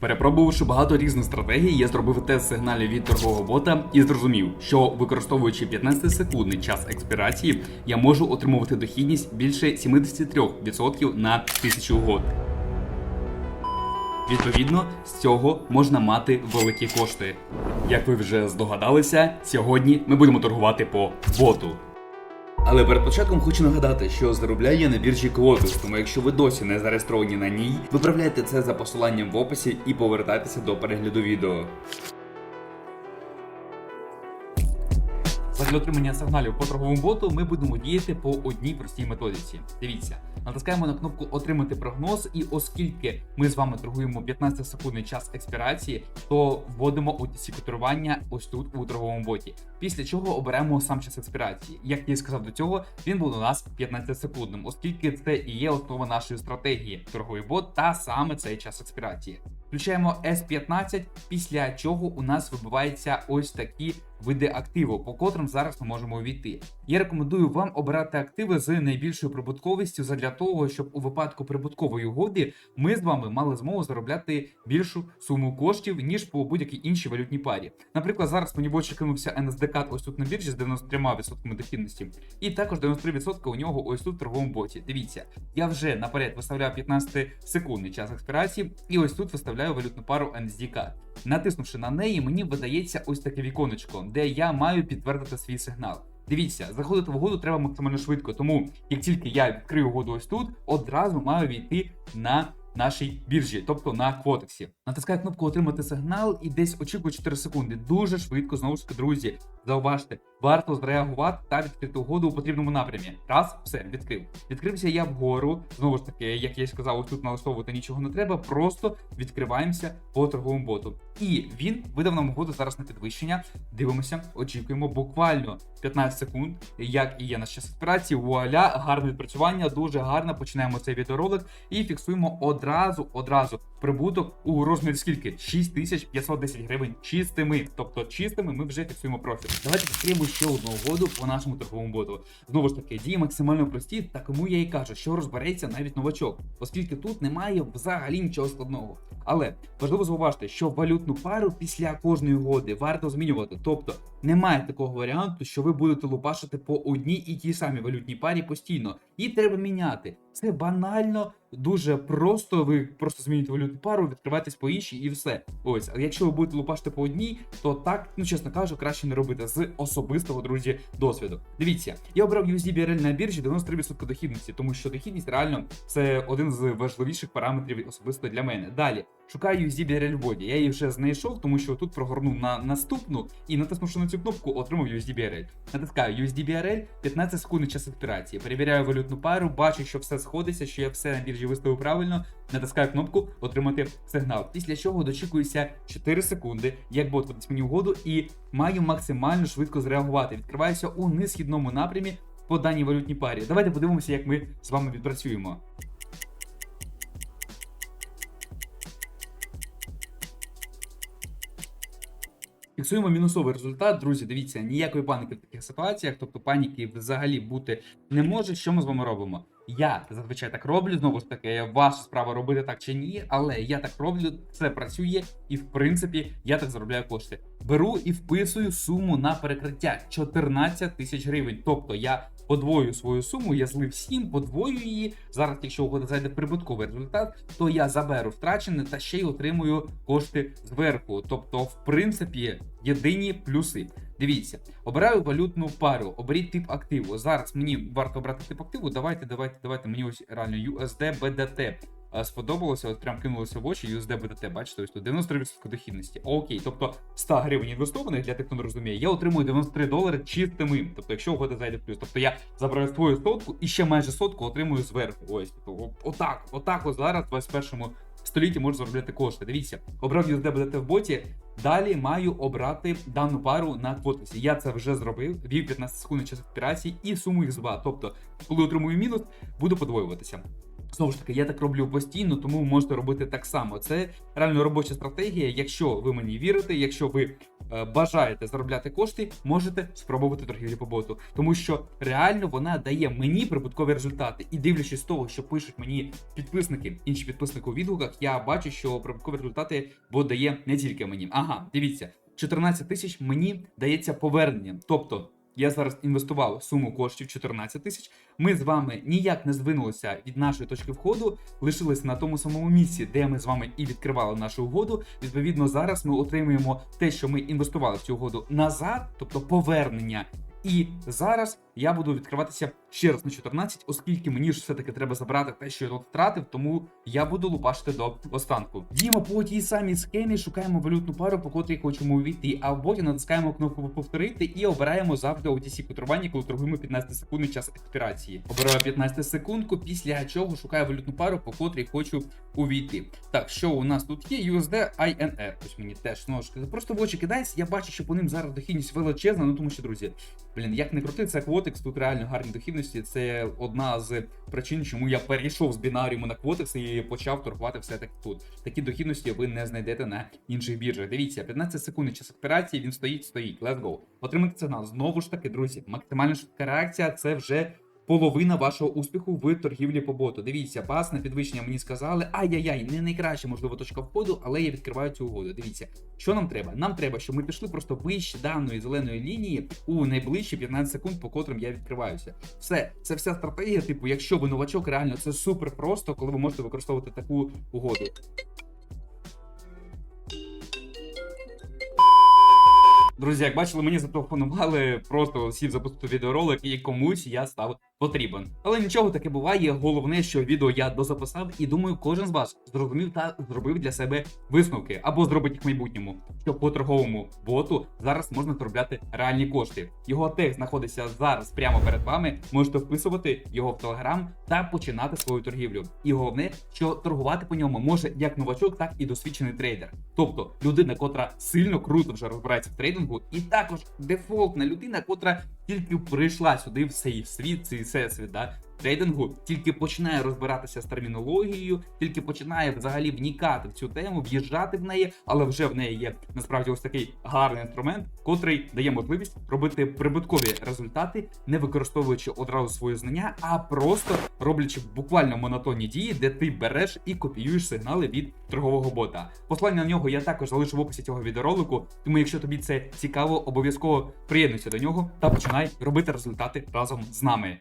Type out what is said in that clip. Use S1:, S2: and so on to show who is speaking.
S1: Перепробувавши багато різних стратегій, я зробив тест сигналів від торгового бота і зрозумів, що використовуючи 15-секундний час експірації, я можу отримувати дохідність більше 73% на 1000 угод. Відповідно, з цього можна мати великі кошти. Як ви вже здогадалися, сьогодні ми будемо торгувати по боту. Але перед початком хочу нагадати, що заробляю я на біржі Quotus, тому якщо ви досі не зареєстровані на ній, виправляйте це за посиланням в описі і повертайтеся до перегляду відео. Для отримання сигналів по торговому боту ми будемо діяти по одній простій методиці. Дивіться, натискаємо на кнопку Отримати прогноз, і оскільки ми з вами торгуємо 15 секундний час експірації, то вводимо OTC котирування ось тут у торговому боті. Після чого оберемо сам час експірації. Як я і сказав до цього, він буде у нас 15 секундним, оскільки це і є основа нашої стратегії торговий бот та саме цей час експірації. Включаємо S15, після чого у нас вибиваються ось такі види активу, по котрим зараз ми можемо увійти. Я рекомендую вам обирати активи з найбільшою прибутковістю задля того, щоб у випадку прибуткової угоди ми з вами мали змогу заробляти більшу суму коштів ніж по будь-якій іншій валютній парі. Наприклад, зараз мені в кинувся NSDK ось тут на біржі з 93% дохідності, і також 93% у нього ось тут в торговому боті. Дивіться, я вже наперед виставляв 15 секундний час експірації, і ось тут виставляю валютну пару NSDK. Натиснувши на неї, мені видається ось таке віконечко, де я маю підтвердити свій сигнал. Дивіться, заходити в угоду треба максимально швидко, тому як тільки я відкрию угоду ось тут, одразу маю війти на нашій біржі, тобто на квотексі. Натискаю кнопку Отримати сигнал і десь очікую 4 секунди. Дуже швидко, знову ж таки, друзі. Зауважте, варто зреагувати та відкрити угоду у потрібному напрямі. Раз, все, відкрив. Відкрився я вгору. Знову ж таки, як я й сказав, тут налаштовувати нічого не треба. Просто відкриваємося по торговому боту. І він видав нам угоду зараз на підвищення. Дивимося, очікуємо буквально 15 секунд, як і є наш час операції. Вуаля, гарне відпрацювання, дуже гарно. Починаємо цей відеоролик і фіксуємо одразу, одразу прибуток у розмірі скільки? 6510 гривень чистими. Тобто чистими ми вже фіксуємо профіт. Давайте відкриємо ще одну угоду по нашому торговому боту. Знову ж таки, дії максимально прості, та кому я і кажу, що розбереться навіть новачок, оскільки тут немає взагалі нічого складного. Але важливо зауважити, що валютну пару після кожної угоди варто змінювати. Тобто немає такого варіанту, що ви будете лупашити по одній і тій самій валютній парі постійно. Її треба міняти. Це банально, дуже просто. Ви просто змінюєте валютну пару, відкриваєтесь по іншій і все. Ось, а якщо ви будете лупашити по одній, то так, ну чесно кажучи, краще не робити з особистого друзі досвіду. Дивіться, я обрав USDBRL на біржі 93% дохідності, тому що дохідність реально це один з важливіших параметрів особисто для мене. Далі шукаю USD в боді. Я її вже знайшов, тому що тут прогорнув на наступну і натиснувши на цю кнопку, отримав USD Натискаю USD 15 секунд час експірації. Перевіряю валютну пару, бачу, що все сходиться, що я все на біржі виставив правильно. Натискаю кнопку Отримати сигнал. Після чого дочікуюся 4 секунди, як бот видасть мені угоду, і маю максимально швидко зреагувати. Відкриваюся у несхідному напрямі по даній валютній парі. Давайте подивимося, як ми з вами відпрацюємо. Фіксуємо мінусовий результат, друзі. Дивіться, ніякої паніки в таких ситуаціях, тобто паніки взагалі бути не може. Що ми з вами робимо? Я зазвичай так роблю. Знову ж таки, ваша справа робити так чи ні, але я так роблю, це працює, і в принципі я так заробляю кошти. Беру і вписую суму на перекриття 14 тисяч гривень. Тобто я подвою свою суму, я злив 7, подвою її. Зараз, якщо угода зайде прибутковий результат, то я заберу втрачене та ще й отримую кошти зверху. Тобто, в принципі, єдині плюси. Дивіться, обираю валютну пару, оберіть тип активу. Зараз мені варто обрати тип активу. Давайте, давайте, давайте. Мені ось реально USD BDT сподобалося, от прям кинулося в очі USD BDT, бачите, ось тут 93% дохідності. Окей, тобто 100 гривень інвестованих, для тих, хто не розуміє, я отримую 93 долари чистими. Тобто, якщо угода зайде в плюс. Тобто я забираю свою сотку і ще майже сотку отримую зверху. Ось, тобто, отак, отак ось зараз в 21 столітті можу заробляти кошти. Дивіться, обрав USD BDT в боті. Далі маю обрати дану пару на квотусі. Я це вже зробив, вів 15 секунд час операції і суму їх 2. Тобто, коли отримую мінус, буду подвоюватися. Знову ж таки, я так роблю постійно, тому ви можете робити так само. Це реально робоча стратегія. Якщо ви мені вірите, якщо ви е, бажаєте заробляти кошти, можете спробувати торгівлю по боту, тому що реально вона дає мені прибуткові результати. І дивлячись з того, що пишуть мені підписники, інші підписники у відгуках, я бачу, що прибуткові результати бот дає не тільки мені. Ага, дивіться, 14 тисяч мені дається повернення. Тобто я зараз інвестував суму коштів 14 тисяч. Ми з вами ніяк не звинулися від нашої точки входу, лишилися на тому самому місці, де ми з вами і відкривали нашу угоду. Відповідно, зараз ми отримуємо те, що ми інвестували в цю угоду назад, тобто повернення. І зараз я буду відкриватися ще раз на 14, оскільки мені ж все-таки треба забрати те, що я тут втратив, тому я буду лупашити до останку. Діємо по тій самій схемі, шукаємо валютну пару, по котрій хочемо увійти, а потім натискаємо кнопку повторити і обираємо завжди OTC котрування, коли торгуємо 15 секундний час експірації. Обираю 15 секундку, після чого шукаю валютну пару, по котрій хочу увійти. Так, що у нас тут є? USD INR. Ось мені теж ножки. Просто в очі кидається. Я бачу, що по ним зараз дохідність величезна, ну тому що, друзі, блін, як не крути, це Quotex, тут реально гарні дохідності. Це одна з причин, чому я перейшов з бінаріуму на Quotex і почав торгувати все таки тут. Такі дохідності ви не знайдете на інших біржах. Дивіться, 15 секунд час операції, він стоїть, стоїть. Let's go. Отримати сигнал. Знову ж таки, друзі, максимальна швидка реакція це вже. Половина вашого успіху в торгівлі по боту. Дивіться, бас на підвищення мені сказали. Ай-яй-яй, не найкраща можливо точка входу, але я відкриваю цю угоду. Дивіться, що нам треба? Нам треба, щоб ми пішли просто вище даної зеленої лінії у найближчі 15 секунд, по котрим я відкриваюся. Все, це вся стратегія. Типу, якщо ви новачок, реально це супер просто, коли ви можете використовувати таку угоду. Друзі, як бачили, мені зателефонували, просто сів запустити відеоролик і комусь я став потрібен. Але нічого таке буває. Головне, що відео я дозаписав, і думаю, кожен з вас зрозумів та зробив для себе висновки або зробить їх в майбутньому. Що по торговому боту зараз можна заробляти реальні кошти. Його текст знаходиться зараз прямо перед вами. Можете вписувати його в телеграм та починати свою торгівлю. І головне, що торгувати по ньому може як новачок, так і досвідчений трейдер. Тобто людина, котра сильно круто вже розбирається в трейдингу, і також дефолтна людина, котра тільки прийшла сюди в цей світ, цей всесвіт, да, трейдингу, тільки починає розбиратися з термінологією, тільки починає взагалі вникати в цю тему, в'їжджати в неї, але вже в неї є насправді ось такий гарний інструмент, котрий дає можливість робити прибуткові результати, не використовуючи одразу свої знання, а просто роблячи буквально монотонні дії, де ти береш і копіюєш сигнали від торгового бота. Послання на нього я також залишу в описі цього відеоролику. Тому, якщо тобі це цікаво, обов'язково приєднуйся до нього та починай робити результати разом з нами.